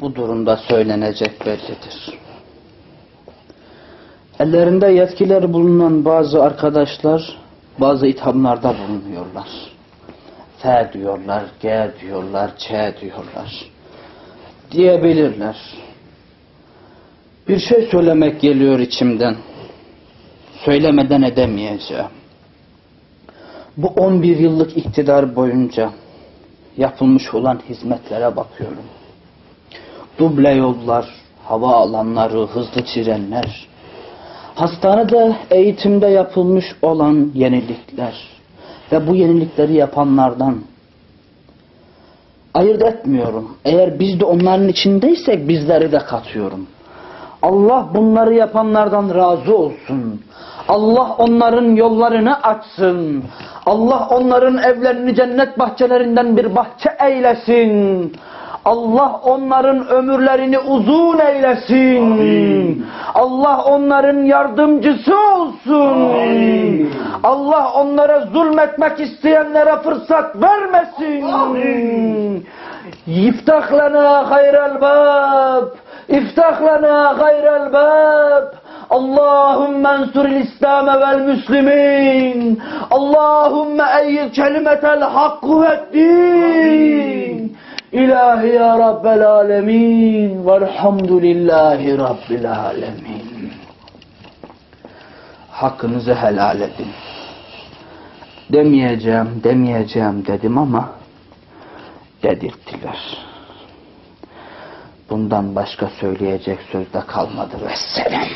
bu durumda söylenecek bellidir. Ellerinde yetkileri bulunan bazı arkadaşlar bazı ithamlarda bulunuyorlar. F diyorlar, G diyorlar, Ç diyorlar. Diyebilirler. Bir şey söylemek geliyor içimden. Söylemeden edemeyeceğim. Bu 11 yıllık iktidar boyunca yapılmış olan hizmetlere bakıyorum. Duble yollar, hava alanları, hızlı trenler, hastanede eğitimde yapılmış olan yenilikler ve bu yenilikleri yapanlardan ayırt etmiyorum. Eğer biz de onların içindeysek bizleri de katıyorum. Allah bunları yapanlardan razı olsun. Allah onların yollarını açsın. Allah onların evlerini cennet bahçelerinden bir bahçe eylesin. Allah onların ömürlerini uzun eylesin. Amin. Allah onların yardımcısı olsun. Amin. Allah onlara zulmetmek isteyenlere fırsat vermesin. Amin. يفتح لنا خير الباب افتح لنا خير الباب اللهم انصر الإسلام والمسلمين اللهم أيد كلمة الحق والدين İlahi ya Rabbel alemin velhamdülillahi Rabbil alemin. Hakkınızı helal edin. Demeyeceğim, demeyeceğim dedim ama dedirttiler. Bundan başka söyleyecek söz de kalmadı. Vesselam.